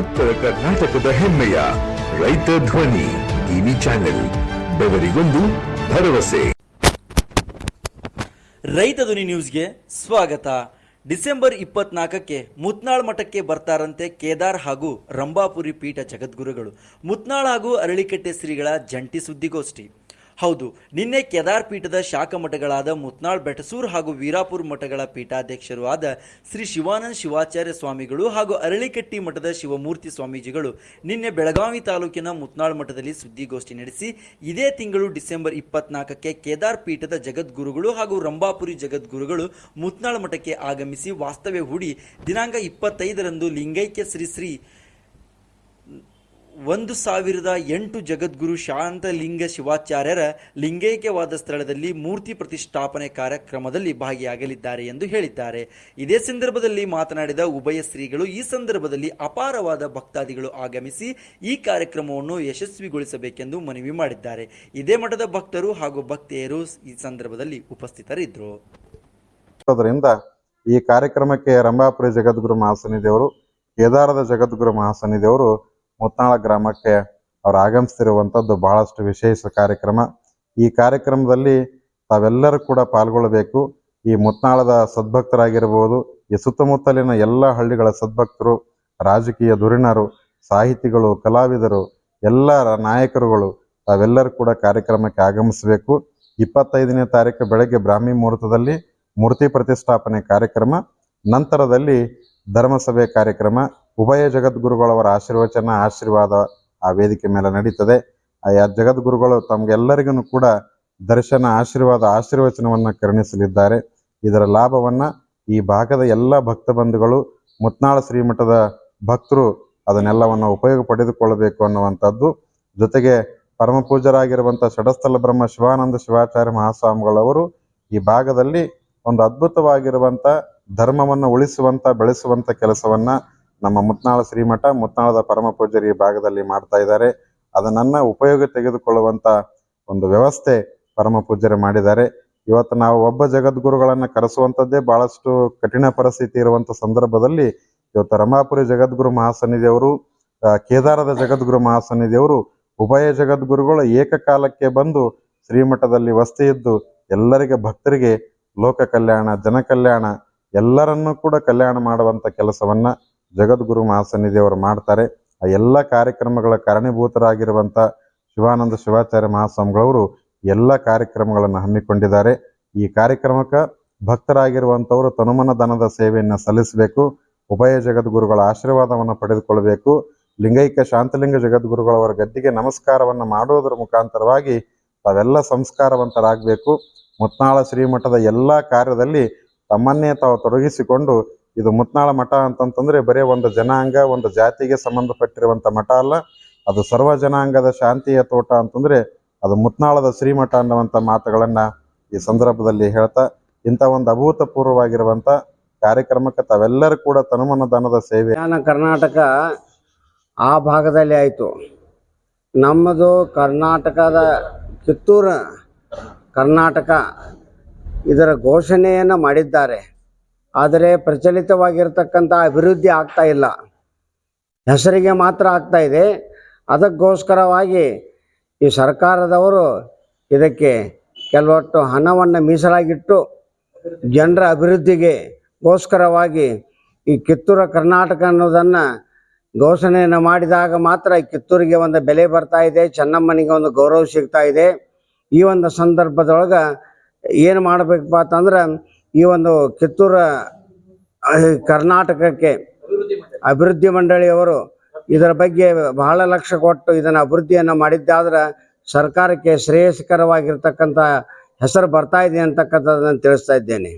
ಉತ್ತರ ಕರ್ನಾಟಕದ ಹೆಮ್ಮೆಯ ರೈತ ಧ್ವನಿ ಟಿವಿ ಚಾನೆಲ್, ಬೆವರಿಗೊಂದು ಭರವಸೆ. ರೈತ ಧ್ವನಿ ನ್ಯೂಸ್ಗೆ ಸ್ವಾಗತ. ಡಿಸೆಂಬರ್ ಇಪ್ಪತ್ನಾಲ್ಕಕ್ಕೆ ಮುತ್ನಾಳ್ ಮಠಕ್ಕೆ ಬರ್ತಾರಂತೆ ಕೇದಾರ್ ಹಾಗೂ ರಂಭಾಪುರಿ ಪೀಠ ಜಗದ್ಗುರುಗಳು. ಮುತ್ನಾಳ್ ಹಾಗೂ ಅರಳಿಕಟ್ಟೆ ಶ್ರೀಗಳ ಜಂಟಿ ಸುದ್ದಿಗೋಷ್ಠಿ. ಹೌದು, ನಿನ್ನೆ ಕೇದಾರ್ ಪೀಠದ ಶಾಖ ಮಠಗಳಾದ ಮುತ್ನಾಳ್ ಬೆಟಸೂರ್ ಹಾಗೂ ವೀರಾಪುರ ಮಠಗಳ ಪೀಠಾಧ್ಯಕ್ಷರು ಆದ ಶ್ರೀ ಶಿವಾನಂದ ಶಿವಾಚಾರ್ಯ ಸ್ವಾಮಿಗಳು ಹಾಗೂ ಅರಳಿಕಟ್ಟಿ ಮಠದ ಶಿವಮೂರ್ತಿ ಸ್ವಾಮೀಜಿಗಳು ನಿನ್ನೆ ಬೆಳಗಾವಿ ತಾಲೂಕಿನ ಮುತ್ನಾಳ್ ಮಠದಲ್ಲಿ ಸುದ್ದಿಗೋಷ್ಠಿ ನಡೆಸಿ, ಇದೇ ತಿಂಗಳು ಡಿಸೆಂಬರ್ ಇಪ್ಪತ್ನಾಲ್ಕಕ್ಕೆ ಕೇದಾರ್ ಪೀಠದ ಜಗದ್ಗುರುಗಳು ಹಾಗೂ ರಂಭಾಪುರಿ ಜಗದ್ಗುರುಗಳು ಮುತ್ನಾಳ್ ಮಠಕ್ಕೆ ಆಗಮಿಸಿ ವಾಸ್ತವ್ಯ ಹೂಡಿ, ದಿನಾಂಕ ಇಪ್ಪತ್ತೈದರಂದು ಲಿಂಗೈಕ್ಯ ಶ್ರೀ ಶ್ರೀ ಒಂದು ಸಾವಿರದ ಎಂಟು ಜಗದ್ಗುರು ಶಾಂತಲಿಂಗ ಶಿವಾಚಾರ್ಯರ ಲಿಂಗೈಕ್ಯವಾದ ಸ್ಥಳದಲ್ಲಿ ಮೂರ್ತಿ ಪ್ರತಿಷ್ಠಾಪನೆ ಕಾರ್ಯಕ್ರಮದಲ್ಲಿ ಭಾಗಿಯಾಗಲಿದ್ದಾರೆ ಎಂದು ಹೇಳಿದ್ದಾರೆ. ಇದೇ ಸಂದರ್ಭದಲ್ಲಿ ಮಾತನಾಡಿದ ಉಭಯ ಶ್ರೀಗಳು ಈ ಸಂದರ್ಭದಲ್ಲಿ ಅಪಾರವಾದ ಭಕ್ತಾದಿಗಳು ಆಗಮಿಸಿ ಈ ಕಾರ್ಯಕ್ರಮವನ್ನು ಯಶಸ್ವಿಗೊಳಿಸಬೇಕೆಂದು ಮನವಿ ಮಾಡಿದ್ದಾರೆ. ಇದೇ ಮಠದ ಭಕ್ತರು ಹಾಗೂ ಭಕ್ತೆಯರು ಈ ಸಂದರ್ಭದಲ್ಲಿ ಉಪಸ್ಥಿತರಿದ್ದರು. ಅದರಿಂದ ಈ ಕಾರ್ಯಕ್ರಮಕ್ಕೆ ರಂಭಾಪುರಿ ಜಗದ್ಗುರು ಮಹಾಸನ್ನಿಧಿಯವರು, ಕೇದಾರದ ಜಗದ್ಗುರು ಮಹಾಸನ್ನಿಧಿಯವರು ಮುತ್ನಾಳ ಗ್ರಾಮಕ್ಕೆ ಅವ್ರು ಆಗಮಿಸ್ತಿರುವಂಥದ್ದು ಬಹಳಷ್ಟು ವಿಶೇಷ ಕಾರ್ಯಕ್ರಮ. ಈ ಕಾರ್ಯಕ್ರಮದಲ್ಲಿ ತಾವೆಲ್ಲರೂ ಕೂಡ ಪಾಲ್ಗೊಳ್ಳಬೇಕು. ಈ ಮುತ್ನಾಳದ ಸದ್ಭಕ್ತರಾಗಿರ್ಬೋದು, ಈ ಸುತ್ತಮುತ್ತಲಿನ ಎಲ್ಲ ಹಳ್ಳಿಗಳ ಸದ್ಭಕ್ತರು, ರಾಜಕೀಯ ಧುರೀಣರು, ಸಾಹಿತಿಗಳು, ಕಲಾವಿದರು, ಎಲ್ಲ ನಾಯಕರುಗಳು ತಾವೆಲ್ಲರೂ ಕೂಡ ಕಾರ್ಯಕ್ರಮಕ್ಕೆ ಆಗಮಿಸಬೇಕು. ಇಪ್ಪತ್ತೈದನೇ ತಾರೀಕು ಬೆಳಗ್ಗೆ ಬ್ರಾಹ್ಮಿ ಮುಹೂರ್ತದಲ್ಲಿ ಮೂರ್ತಿ ಪ್ರತಿಷ್ಠಾಪನೆ ಕಾರ್ಯಕ್ರಮ, ನಂತರದಲ್ಲಿ ಧರ್ಮಸಭೆ ಕಾರ್ಯಕ್ರಮ ಉಭಯ ಜಗದ್ಗುರುಗಳವರ ಆಶೀರ್ವಚನ, ಆಶೀರ್ವಾದ ಆ ವೇದಿಕೆ ಮೇಲೆ ನಡೀತದೆ. ಆ ಜಗದ್ಗುರುಗಳು ತಮಗೆಲ್ಲರಿಗೂ ಕೂಡ ದರ್ಶನ, ಆಶೀರ್ವಾದ, ಆಶೀರ್ವಚನವನ್ನ ಕರುಣಿಸಲಿದ್ದಾರೆ. ಇದರ ಲಾಭವನ್ನ ಈ ಭಾಗದ ಎಲ್ಲ ಭಕ್ತ ಬಂಧುಗಳು ಮುತ್ನಾಳ ಶ್ರೀಮಠದ ಭಕ್ತರು ಅದನ್ನೆಲ್ಲವನ್ನ ಉಪಯೋಗ ಪಡೆದುಕೊಳ್ಳಬೇಕು ಅನ್ನುವಂಥದ್ದು. ಜೊತೆಗೆ ಪರಮ ಪೂಜರಾಗಿರುವಂತಹ ಷಡಸ್ಥಲ ಬ್ರಹ್ಮ ಶಿವಾನಂದ ಶಿವಾಚಾರ್ಯ ಮಹಾಸ್ವಾಮಿಗಳವರು ಈ ಭಾಗದಲ್ಲಿ ಒಂದು ಅದ್ಭುತವಾಗಿರುವಂತ ಧರ್ಮವನ್ನು ಉಳಿಸುವಂತ ಬೆಳೆಸುವಂತ ಕೆಲಸವನ್ನ ನಮ್ಮ ಮುತ್ನಾಳ ಶ್ರೀಮಠ ಮುತ್ನಾಳದ ಪರಮ ಪೂಜರಿ ಭಾಗದಲ್ಲಿ ಮಾಡ್ತಾ ಇದ್ದಾರೆ. ಅದನ್ನ ಉಪಯೋಗ ತೆಗೆದುಕೊಳ್ಳುವಂತ ಒಂದು ವ್ಯವಸ್ಥೆ ಪರಮ ಪೂಜರಿ ಮಾಡಿದ್ದಾರೆ. ಇವತ್ತು ನಾವು ಒಬ್ಬ ಜಗದ್ಗುರುಗಳನ್ನ ಕರೆಸುವಂತದ್ದೇ ಬಹಳಷ್ಟು ಕಠಿಣ ಪರಿಸ್ಥಿತಿ ಇರುವಂತ ಸಂದರ್ಭದಲ್ಲಿ ಇವತ್ತು ರಮಾಪುರಿ ಜಗದ್ಗುರು ಮಹಾಸನ್ನಿಧಿಯವರು ಕೇದಾರದ ಜಗದ್ಗುರು ಮಹಾಸನ್ನಿಧಿಯವರು, ಉಭಯ ಜಗದ್ಗುರುಗಳು ಏಕಕಾಲಕ್ಕೆ ಬಂದು ಶ್ರೀಮಠದಲ್ಲಿ ವಸ್ತಿ ಇದ್ದು ಎಲ್ಲರಿಗೆ ಭಕ್ತರಿಗೆ ಲೋಕ ಕಲ್ಯಾಣ, ಜನ ಕಲ್ಯಾಣ ಎಲ್ಲರನ್ನೂ ಕೂಡ ಕಲ್ಯಾಣ ಮಾಡುವಂತ ಕೆಲಸವನ್ನ ಜಗದ್ಗುರು ಮಹಾಸನ್ನಿಧಿಯವರು ಮಾಡ್ತಾರೆ. ಆ ಎಲ್ಲ ಕಾರ್ಯಕ್ರಮಗಳ ಕಾರಣೀಭೂತರಾಗಿರುವಂತ ಶಿವಾನಂದ ಶಿವಾಚಾರ್ಯ ಮಹಾಸ್ವಾಮಿಗಳವರು ಎಲ್ಲ ಕಾರ್ಯಕ್ರಮಗಳನ್ನು ಹಮ್ಮಿಕೊಂಡಿದ್ದಾರೆ. ಈ ಕಾರ್ಯಕ್ರಮಕ್ಕೆ ಭಕ್ತರಾಗಿರುವಂತವರು ತನುಮನ ದನದ ಸೇವೆಯನ್ನು ಸಲ್ಲಿಸಬೇಕು. ಉಭಯ ಜಗದ್ಗುರುಗಳ ಆಶೀರ್ವಾದವನ್ನು ಪಡೆದುಕೊಳ್ಳಬೇಕು. ಲಿಂಗೈಕ್ಯ ಶಾಂತಲಿಂಗ ಜಗದ್ಗುರುಗಳವರ ಗದ್ದಿಗೆ ನಮಸ್ಕಾರವನ್ನು ಮಾಡುವುದರ ಮುಖಾಂತರವಾಗಿ ತಾವೆಲ್ಲ ಸಂಸ್ಕಾರವಂತರಾಗಬೇಕು. ಮುತ್ನಾಳ ಶ್ರೀಮಠದ ಎಲ್ಲ ಕಾರ್ಯದಲ್ಲಿ ತಮ್ಮನ್ನೇ ತಾವು ತೊಡಗಿಸಿಕೊಂಡು ಇದು ಮುತ್ನಾಳ ಮಠ ಅಂತಂತಂದ್ರೆ ಬರೀ ಒಂದು ಜನಾಂಗ, ಒಂದು ಜಾತಿಗೆ ಸಂಬಂಧಪಟ್ಟಿರುವಂತ ಮಠ ಅಲ್ಲ. ಅದು ಸರ್ವ ಜನಾಂಗದ ಶಾಂತಿಯ ತೋಟ ಅಂತಂದ್ರೆ ಅದು ಮುತ್ನಾಳದ ಶ್ರೀಮಠ ಅನ್ನುವಂತ ಮಾತುಗಳನ್ನ ಈ ಸಂದರ್ಭದಲ್ಲಿ ಹೇಳ್ತಾ, ಇಂಥ ಒಂದು ಅಭೂತಪೂರ್ವವಾಗಿರುವಂತ ಕಾರ್ಯಕ್ರಮಕ್ಕೆ ತಾವೆಲ್ಲರೂ ಕೂಡ ತನುಮನ ದಾನದ ಸೇವೆ ಕರ್ನಾಟಕ ಆ ಭಾಗದಲ್ಲಿ ಆಯಿತು. ನಮ್ಮದು ಕರ್ನಾಟಕದ ಕಿತ್ತೂರು ಕರ್ನಾಟಕ ಇದರ ಘೋಷಣೆಯನ್ನು ಮಾಡಿದ್ದಾರೆ. ಆದರೆ ಪ್ರಚಲಿತವಾಗಿರ್ತಕ್ಕಂಥ ಅಭಿವೃದ್ಧಿ ಆಗ್ತಾ ಇಲ್ಲ. ಹೆಸರಿಗೆ ಮಾತ್ರ ಆಗ್ತಾ ಇದೆ. ಅದಕ್ಕೋಸ್ಕರವಾಗಿ ಈ ಸರ್ಕಾರದವರು ಇದಕ್ಕೆ ಕೆಲವಷ್ಟು ಹಣವನ್ನು ಮೀಸಲಾಗಿಟ್ಟು ಜನರ ಅಭಿವೃದ್ಧಿಗೆ ಗೋಸ್ಕರವಾಗಿ ಈ ಕಿತ್ತೂರು ಕರ್ನಾಟಕ ಅನ್ನೋದನ್ನು ಘೋಷಣೆಯನ್ನು ಮಾಡಿದಾಗ ಮಾತ್ರ ಕಿತ್ತೂರಿಗೆ ಒಂದು ಬೆಲೆ ಬರ್ತಾ ಇದೆ. ಚೆನ್ನಮ್ಮನಿಗೆ ಒಂದು ಗೌರವ ಸಿಗ್ತಾ ಇದೆ. ಈ ಒಂದು ಸಂದರ್ಭದೊಳಗೆ ಏನು ಮಾಡಬೇಕಪ್ಪ ಅಂತಂದ್ರೆ ಈ ಒಂದು ಕಿತ್ತೂರು ಕರ್ನಾಟಕಕ್ಕೆ ಅಭಿವೃದ್ಧಿ ಮಂಡಳಿಯವರು ಇದರ ಬಗ್ಗೆ ಬಹಳ ಲಕ್ಷ ಕೊಟ್ಟು ಇದನ್ನು ಅಭಿವೃದ್ಧಿಯನ್ನು ಮಾಡಿದ್ದಾದ್ರೆ ಸರ್ಕಾರಕ್ಕೆ ಶ್ರೇಯಸ್ಕರವಾಗಿರ್ತಕ್ಕಂಥ ಹೆಸರು ಬರ್ತಾ ಇದೆ ಅಂತಕ್ಕಂಥದ್ದನ್ನು ತಿಳಿಸ್ತಾ ಇದ್ದೇನೆ.